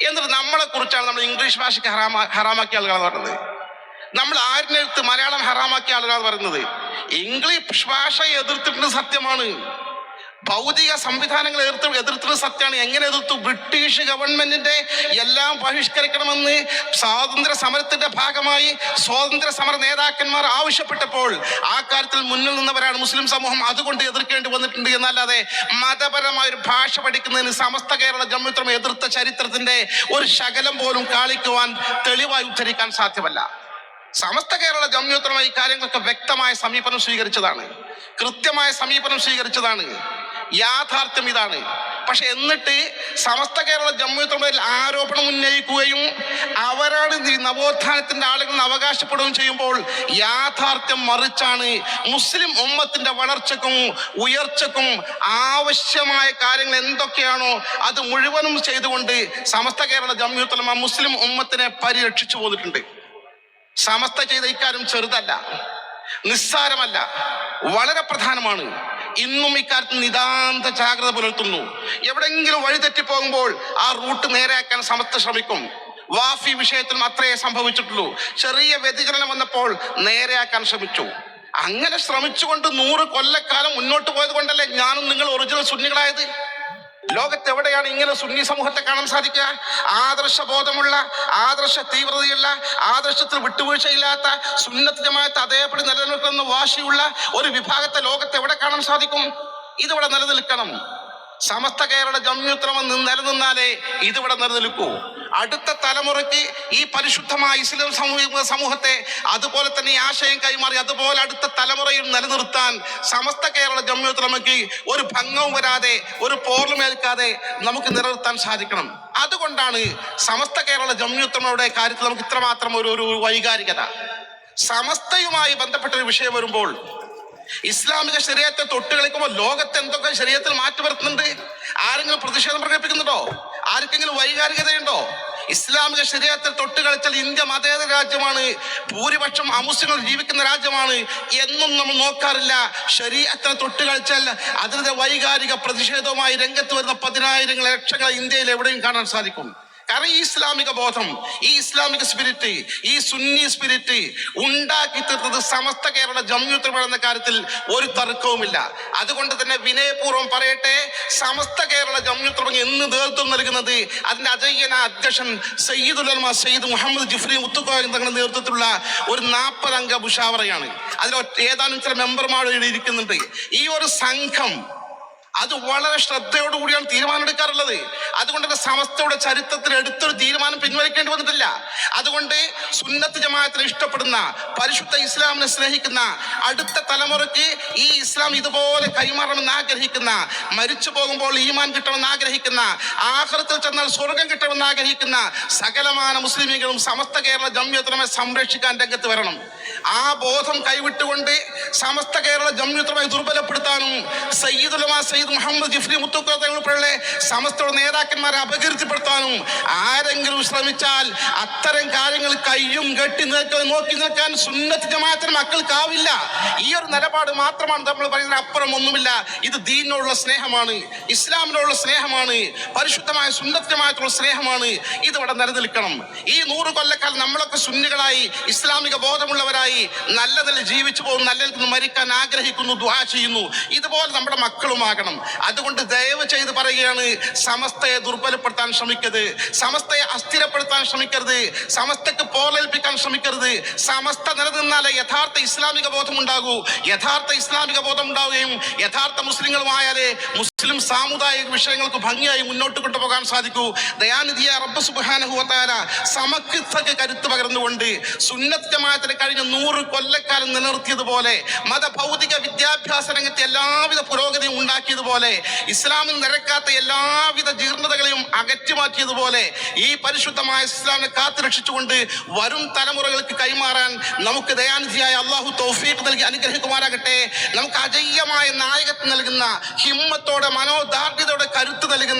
എന്നിട്ട് നമ്മളെ കുറിച്ചാണ് നമ്മൾ ഇംഗ്ലീഷ് ഭാഷയ്ക്ക് ഹറാമാ ഹറാമാക്കിയ ആളുകൾ പറയുന്നത് നമ്മൾ ആരിനെടുത്ത് മലയാളം ഹറാമാക്കിയ ആളുകളാണ് പറയുന്നത്? ഇംഗ്ലീഷ് ഭാഷ എതിർത്തിട്ടുണ്ട് സത്യമാണ്. ഭൗതിക സംവിധാനങ്ങൾ എതിർത്ത് എതിർത്തത് സത്യമാണ്. എങ്ങനെ എതിർത്തു? ബ്രിട്ടീഷ് ഗവൺമെന്റിന്റെ എല്ലാം ബഹിഷ്കരിക്കണമെന്ന് സ്വാതന്ത്ര്യ സമരത്തിന്റെ ഭാഗമായി സ്വാതന്ത്ര്യ സമര നേതാക്കന്മാർ ആവശ്യപ്പെട്ടപ്പോൾ ആ കാര്യത്തിൽ മുന്നിൽ നിന്നവരാണ് മുസ്ലിം സമൂഹം അതുകൊണ്ട് എതിർക്കേണ്ടി വന്നിട്ടുണ്ട് എന്നല്ലാതെ മതപരമായ ഒരു ഭാഷ പഠിക്കുന്നതിന് സമസ്ത കേരള ജമ്മിത്രം എതിർത്ത ചരിത്രത്തിന്റെ ഒരു ശകലം പോലും കാളിക്കുവാൻ തെളിവായി ഉദ്ധരിക്കാൻ സാധ്യമല്ല. സമസ്ത കേരള ജമ്മിത്രം ഈ കാര്യങ്ങളൊക്കെ വ്യക്തമായ സമീപനം സ്വീകരിച്ചതാണ്. കൃത്യമായ സമീപനം സ്വീകരിച്ചതാണ്. യാഥാർത്ഥ്യം ഇതാണ്. പക്ഷെ എന്നിട്ട് സമസ്ത കേരള ജമ്മിയോത്രമയിൽ ആരോപണം ഉന്നയിക്കുകയും അവരാണ് നവോത്ഥാനത്തിന്റെ ആളുകൾ അവകാശപ്പെടുകയും ചെയ്യുമ്പോൾ യാഥാർത്ഥ്യം മറിച്ചാണ് മുസ്ലിം ഉമ്മത്തിന്റെ വളർച്ചക്കും ഉയർച്ചക്കും ആവശ്യമായ കാര്യങ്ങൾ എന്തൊക്കെയാണോ അത് മുഴുവനും ചെയ്തുകൊണ്ട് സമസ്ത കേരള ജമ്മിയോത്രമ മുസ്ലിം ഉമ്മത്തിനെ പരിരക്ഷിച്ചു പോന്നിട്ടുണ്ട്. സമസ്ത ചെയ്ത ഇക്കാര്യം ചെറുതല്ല നിസ്സാരമല്ല വളരെ പ്രധാനമാണ്. ഇന്നും ഇക്കാര്യത്തിൽ നിതാന്ത ജാഗ്രത പുലർത്തുന്നു. എവിടെങ്കിലും വഴി തെറ്റിപ്പോകുമ്പോൾ ആ റൂട്ട് നേരെയാക്കാൻ സമസ്ത ശ്രമിക്കും. വാഫി വിഷയത്തിൽ അത്രയേ സംഭവിച്ചിട്ടുള്ളൂ. ചെറിയ വ്യതിചലനം വന്നപ്പോൾ നേരെയാക്കാൻ ശ്രമിച്ചു. അങ്ങനെ ശ്രമിച്ചുകൊണ്ട് നൂറ് കൊല്ലക്കാലം മുന്നോട്ട് പോയത് കൊണ്ടല്ലേ ഞാനും നിങ്ങൾ ഒറിജിനൽ സുന്നികളായത്? ലോകത്ത് എവിടെയാണ് ഇങ്ങനെ സുന്നി സമൂഹത്തെ കാണാൻ സാധിക്കുക? ആദർശ ബോധമുള്ള ആദർശ തീവ്രതയുള്ള ആദർശത്തിൽ വിട്ടുവീഴ്ചയില്ലാത്ത സുന്നത്ത് അതേപടി നിലനിൽക്കുന്ന വാശിയുള്ള ഒരു വിഭാഗത്തെ ലോകത്ത് എവിടെ കാണാൻ സാധിക്കും? ഇതിവിടെ നിലനിൽക്കണം. സമസ്ത കേരള ജമ്യുത്രമം നിലനിന്നാലേ ഇതിവിടെ നിലനിൽക്കൂ. അടുത്ത തലമുറയ്ക്ക് ഈ പരിശുദ്ധമായ ഇസ്ലാം സമൂഹ സമൂഹത്തെ അതുപോലെ തന്നെ ഈ ആശയം കൈമാറി അതുപോലെ അടുത്ത തലമുറയും നിലനിർത്താൻ സമസ്ത കേരള ജമ്മിയത്രമയ്ക്ക് ഒരു ഭംഗവും വരാതെ ഒരു പോർലുമേൽക്കാതെ നമുക്ക് നിലനിർത്താൻ സാധിക്കണം. അതുകൊണ്ടാണ് സമസ്ത കേരള ജമ്മിയത്രമയുടെ കാര്യത്തിൽ നമുക്ക് ഇത്രമാത്രം ഒരു ഒരു വൈകാരികത. സമസ്തയുമായി ബന്ധപ്പെട്ട ഒരു വിഷയം വരുമ്പോൾ ഇസ്ലാമിക ശരീരത്തെ തൊട്ട് കളിക്കുമ്പോൾ ലോകത്ത് എന്തൊക്കെ ശരീരത്തിൽ മാറ്റി വരുത്തുന്നുണ്ട്? ആരെങ്കിലും പ്രതിഷേധം പ്രകടിപ്പിക്കുന്നുണ്ടോ? ആർക്കെങ്കിലും വൈകാരികതയുണ്ടോ? ഇസ്ലാമിക ശരീരത്തിൽ തൊട്ട് കളിച്ചാൽ ഇന്ത്യ മതേതര രാജ്യമാണ് ഭൂരിപക്ഷം അമുസ്ലിങ്ങൾ ജീവിക്കുന്ന രാജ്യമാണ് എന്നും നമ്മൾ നോക്കാറില്ല. ശരീരത്തെ തൊട്ട് കളിച്ചാൽ അതിന്റെ വൈകാരിക പ്രതിഷേധവുമായി രംഗത്ത് വരുന്ന പതിനായിരങ്ങൾ ലക്ഷങ്ങൾ ഇന്ത്യയിൽ എവിടെയും കാണാൻ സാധിക്കും. കാരണം ഈ ഇസ്ലാമിക ബോധം ഈ ഇസ്ലാമിക സ്പിരിറ്റ് ഈ സുന്നി സ്പിരിറ്റ് ഉണ്ടാക്കി തീർത്തത് സമസ്ത കേരള ജമ്യൂത്രമ എന്ന കാര്യത്തിൽ ഒരു തർക്കവുമില്ല. അതുകൊണ്ട് തന്നെ വിനയപൂർവം പറയട്ടെ സമസ്ത കേരള ജമ്യൂത്രമ എന്ന് നേതൃത്വം നൽകുന്നത് അതിന്റെ അജയ്യന അധ്യക്ഷൻ സയ്യിദുലമ സയ്യിദ് മുഹമ്മദ് ജിഫ്രി മുത്തുക്കോയ നേതൃത്വത്തിലുള്ള ഒരു നാൽപ്പത് അംഗ ബുഷാവറയാണ് അതിൽ ഏതാനും ചില മെമ്പർമാർ ഇരിക്കുന്നുണ്ട്. ഈ ഒരു സംഘം അത് വളരെ ശ്രദ്ധയോടുകൂടിയാണ് തീരുമാനം എടുക്കാറുള്ളത് അതുകൊണ്ട് തന്നെ സമസ്തയുടെ ചരിത്രത്തിൽ എടുത്തൊരു തീരുമാനം പിൻവലിക്കേണ്ടി വന്നിട്ടില്ല. അതുകൊണ്ട് സുന്നത്ത് ജമാഅത്തിനെ ഇഷ്ടപ്പെടുന്ന പരിശുദ്ധ ഇസ്ലാമിനെ സ്നേഹിക്കുന്ന അടുത്ത തലമുറയ്ക്ക് ഈ ഇസ്ലാം ഇതുപോലെ കൈമാറണമെന്ന് ആഗ്രഹിക്കുന്ന മരിച്ചു പോകുമ്പോൾ ഈമാൻ കിട്ടണമെന്ന് ആഗ്രഹിക്കുന്ന ആഹ്ലത്തിൽ ചെന്നാൽ സ്വർഗം കിട്ടണമെന്ന് ആഗ്രഹിക്കുന്ന സകലമാന മുസ്ലിമീങ്ങളും സമസ്ത കേരള ജമ്യത്തിനെ സംരക്ഷിക്കാൻ രംഗത്ത് വരണം. ആ ബോധം കൈവിട്ടുകൊണ്ട് സമസ്ത കേരള ജംയുത്രമായി ദുർബലപ്പെടുത്താനും സയ്യിദുലമ സയ്യിദ് മുഹമ്മദ് ജിഫ്രി ഉൾപ്പെടെ സമസ്ത നേതാക്കന്മാരെ അപകീർത്തിപ്പെടുത്താനും ആരെങ്കിലും ശ്രമിച്ചാൽ അത്തരം കാര്യങ്ങൾ കയ്യും കെട്ടി നിൽക്കാൻ നോക്കി നിൽക്കാൻ സുന്നത്ത് ജമാത്തിന് മക്കൾക്കാവില്ല ഈ ഒരു നിലപാട് മാത്രമാണ് നമ്മൾ പറയുന്നത്. അപ്പുറം ഒന്നുമില്ല. ഇത് ദീനോടുള്ള സ്നേഹമാണ്. ഇസ്ലാമിനോടുള്ള സ്നേഹമാണ്. പരിശുദ്ധമായ ജമാഅത്തിനുള്ള സ്നേഹമാണ്. ഇതിവിടെ നിലനിൽക്കണം. ഈ നൂറ് കൊല്ലക്കാലം നമ്മളൊക്കെ സുന്നികളായി ഇസ്ലാമിക ബോധമുള്ളവരായി നല്ല നില ജീവിച്ചു പോകും നല്ല നിലയിൽ മരിക്കാൻ ആഗ്രഹിക്കുന്നു ദുആ ചെയ്യുന്നു. ഇതുപോലെ നമ്മുടെ മക്കളുമാകണം അതുകൊണ്ട് ദയവ് ചെയ്ത് പറയുകയാണ് സമസ്തയെ ദുർബലപ്പെടുത്താൻ ശ്രമിക്കരുത്. സമസ്തയെ അസ്ഥിരപ്പെടുത്താൻ ശ്രമിക്കരുത്. സമസ്തക്ക് പോലേൽപ്പിക്കാൻ ശ്രമിക്കരുത്. സമസ്ത നിലനിന്നാലേ യഥാർത്ഥ ഇസ്ലാമിക ബോധം ഉണ്ടാകൂ യഥാർത്ഥ ഇസ്ലാമിക ബോധം ഉണ്ടാവുകയും യഥാർത്ഥ മുസ്ലിങ്ങളുമായാലേ മുസ്ലിം സാമുദായിക വിഷയങ്ങൾക്ക് ഭംഗിയായി മുന്നോട്ട് കൊണ്ടുപോകാൻ സാധിക്കൂ. ദയാനിധിയ റബ്ബ് സുബാനുഭവത്താര സമക്കിത്തക്ക് കരുത്ത് പകർന്നുകൊണ്ട് സുന്നത്ത് ജമാഅത്തിന് കഴിഞ്ഞ നൂറ് കൊല്ലക്കാലം നിലനിർത്തിയതുപോലെ മതഭൗതിക വിദ്യാഭ്യാസ രംഗത്ത് എല്ലാവിധ പുരോഗതിയും ഉണ്ടാക്കിയതുപോലെ ഇസ്ലാമിൽ നിരക്കാത്ത എല്ലാവിധ ജീർണതകളെയും അകറ്റിമാറ്റിയതുപോലെ ഈ പരിശുദ്ധമായ ഇസ്ലാമിനെ കാത്തുരക്ഷിച്ചുകൊണ്ട് വരും തലമുറകൾക്ക് കൈമാറാൻ നമുക്ക് ദയാനിധിയായ അള്ളാഹു തൗഫീഖ് നൽകി അനുഗ്രഹിക്കുമാറാകട്ടെ. നമുക്ക് അജയ്യമായ നായകത്വം നൽകുന്ന ഹിമ്മത്തോടെ കരുത്ത്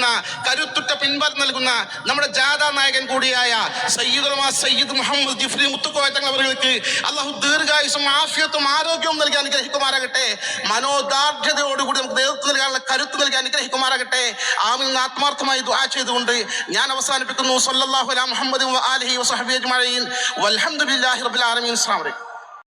നൽകുന്ന കരുത്തുറ്റ പിൻബലം നൽകുന്ന നമ്മുടെ ജാഥാ നായകൻ കൂടിയായ സയ്യിദുലമ സയ്യിദ് മുഹമ്മദ് ജിഫ്രി മുത്തുക്കോയ തങ്ങൾ അവർക്ക് അള്ളാഹു ദീർഘായുസും ആഫിയത്തും ആരോഗ്യവും നൽകി അനുഗ്രഹിക്കുമാറാകട്ടെ. മനോദാർഢ്യതയോടുകൂടി നമുക്ക് നേതൃത്വം നൽകാനുള്ള കരുത്ത് നൽകി അനുഗ്രഹിക്കുമാറാകട്ടെ. നിന്ന് ആത്മാർത്ഥമായി ദുആ ചെയ്തുകൊണ്ട് ഞാൻ അവസാനിപ്പിക്കുന്നു. സല്ലല്ലാഹു അലാ മുഹമ്മദ് അലഹി വസഹബി അജ്മഈൻ. വൽഹംദുലില്ലാഹി റബ്ബിൽ ആലമീൻ. അസ്സലാമു അലൈക്കും.